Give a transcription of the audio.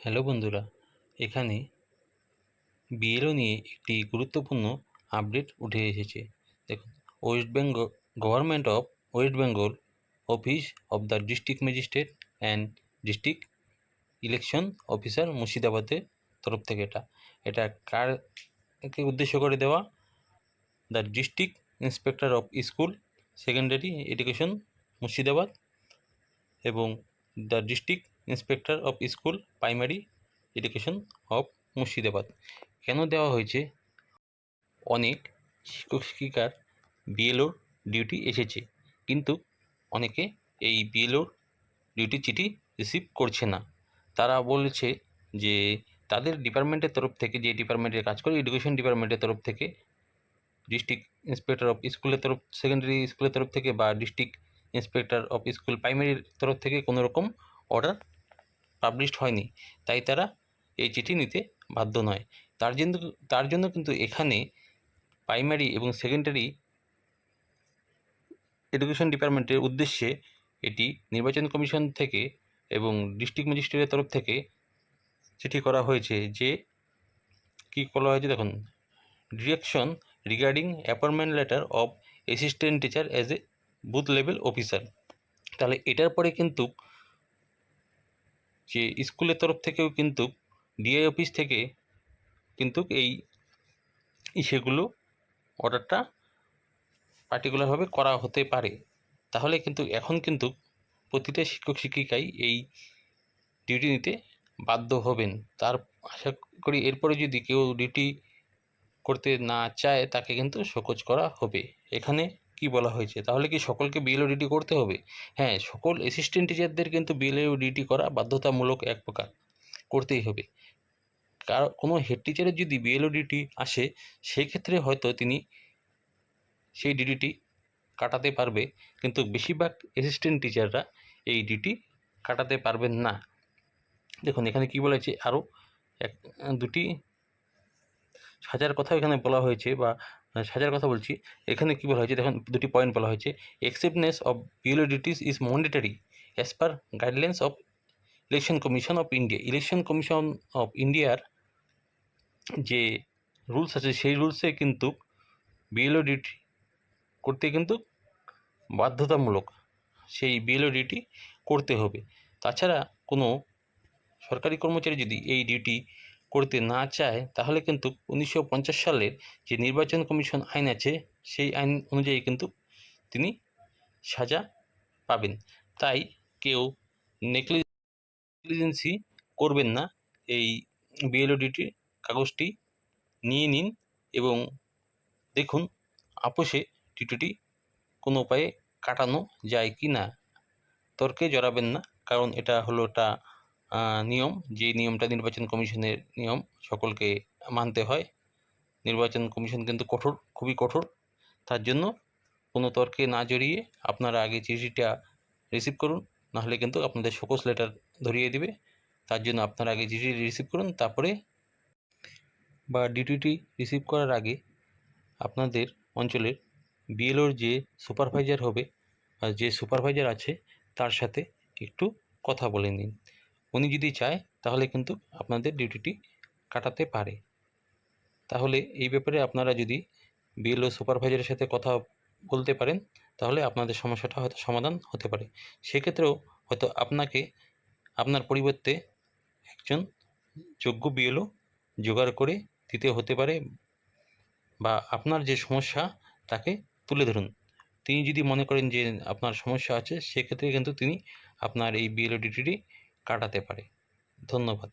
Hello বন্ধুরা, এখানে BLO নিয়ে একটি গুরুত্বপূর্ণ আপডেট উঠে এসেছে। দেখুন, West Bengal, government of West Bengal office of the district magistrate and district election officer মুর্শিদাবাদের তরফ থেকে এটা। এটা কার কে উদ্দেশ্য করে দেওয়া? The district inspector of school, secondary education Murshidabad এবং the district inspector of school, primary education of Murshidabad. কেন দেওয়া হয়েছে? অনেক শিক্ষক শিক্ষিকার বিএলওর ডিউটি এসেছে, কিন্তু অনেকে এই বিএলওর ডিউটি চিঠি রিসিভ করছে না। তারা বলেছে যে তাদের ডিপার্টমেন্টের তরফ থেকে, যে ডিপার্টমেন্টে কাজ করে, এডুকেশন ডিপার্টমেন্টের তরফ থেকে, ডিস্ট্রিক্ট ইন্সপেক্টর অফ স্কুলের তরফ, সেকেন্ডারি স্কুলের তরফ থেকে বা ডিস্ট্রিক্ট ইন্সপেক্টর অফ স্কুল, প্রাইমারির তরফ থেকে কোনো রকম অর্ডার পাবলিশড হয়নি। তাই তারা এই চিঠি নিতে বাধ্য নয়। তার জন্য তার জন্য কিন্তু এখানে প্রাইমারি এবং সেকেন্ডারি এডুকেশন ডিপার্টমেন্টের উদ্দেশ্যে এটি নির্বাচন কমিশন থেকে এবং ডিস্ট্রিক্ট ম্যাজিস্ট্রেটের তরফ থেকে চিঠি করা হয়েছে যে, কী করা হয়েছে দেখুন direction regarding appointment letter of assistant teacher as a booth level officer তাহলে এটার পরে কিন্তু যে স্কুলের তরফ থেকেও কিন্তু ডিআই অফিস থেকে কিন্তু এই সেগুলো অর্ডারটা পার্টিকুলারভাবে করা হতে পারে। তাহলে কিন্তু এখন কিন্তু প্রতিটা শিক্ষক শিক্ষিকাই এই ডিউটি নিতে বাধ্য হবেন। তার আশা করি এরপরে যদি কেউ ডিউটি করতে না চায় তাকে কিন্তু শোকজ করা হবে। এখানে কি বলা হয়েছে? তাহলে কি সকলকে বিএলও ডিউটি করতে হবে? হ্যাঁ সকল অ্যাসিস্ট্যান্ট টিচারদের কিন্তু বিএলও ডিউটি করা বাধ্যতামূলক এক প্রকার, করতেই হবে। কার, কোনো হেড টিচারের যদি বিএলও ডিউটি আসে, সেক্ষেত্রে হয়তো তিনি সেই ডিউটিটি কাটাতে পারবে, কিন্তু বেশিরভাগ অ্যাসিস্ট্যান্ট টিচাররা এই ডিটি কাটাতে পারবেন না। দেখুন, এখানে কি বলেছে আরও এক, দুটি সাজার কথা এখানে বলা হয়েছে বা সাজার কথা বলছি, এখানে কী বলা হয়েছে? দেখুন, দুটি পয়েন্ট বলা হয়েছে। Acceptance of BLO is mandatory as per guidelines of election commission of India election commission of ইন্ডিয়ার যে রুলস আছে, সেই রুলসে কিন্তু বিএলও ডিউটি করতে কিন্তু বাধ্যতামূলক সেই বিএলও ডিউটি করতে হবে। তাছাড়া কোনো সরকারি কর্মচারী যদি এই ডিউটি করতে না চায়, তাহলে কিন্তু উনিশশো পঞ্চাশ সালের যে নির্বাচন কমিশন আইন আছে, সেই আইন অনুযায়ী কিন্তু তিনি সাজা পাবেন। তাই কেউ নেগলিজেন্সি করবেন না, এই বিএলও ডিউটির কাগজটি নিয়ে নিন এবং দেখুন আপোষে ডিউটিটি কোনো উপায়ে কাটানো যায় কি না তর্কে জড়াবেন না, কারণ এটা হলো একটা নিয়ম, যে নিয়মটা নির্বাচন কমিশনের নিয়ম, সকলকে মানতে হয়। নির্বাচন কমিশন কিন্তু কঠোর, খুবই কঠোর। তার জন্য কোনো তর্কে না জড়িয়ে আপনারা আগে চিঠিটা রিসিভ করুন, নাহলে কিন্তু আপনাদের শোকস লেটার ধরিয়ে দিবে। তার জন্য আপনারা আগে চিঠি রিসিভ করুন, তারপরে বা ডিটিটি রিসিভ করার আগে আপনাদের অঞ্চলের বিএলওর যে সুপারভাইজার হবে যে সুপারভাইজার আছে, তার সাথে একটু কথা বলে নিন। উনি যদি চায়, তাহলে কিন্তু আপনাদের ডিউটিটি কাটাতে পারে। তাহলে এই ব্যাপারে আপনারা যদি বিএলও সুপারভাইজারের সাথে কথা বলতে পারেন, তাহলে আপনাদের সমস্যাটা হয়তো সমাধান হতে পারে। সেক্ষেত্রেও হয়তো আপনাকে, আপনার পরিবর্তে একজন যোগ্য বিএলও জোগাড় করে দিতে হতে পারে বা আপনার যে সমস্যা, তাকে তুলে ধরুন। তিনি যদি মনে করেন যে আপনার সমস্যা আছে, সেক্ষেত্রে কিন্তু তিনি আপনার এই বিএলও ডিউটিটি কাটাতে পারে। ধন্যবাদ।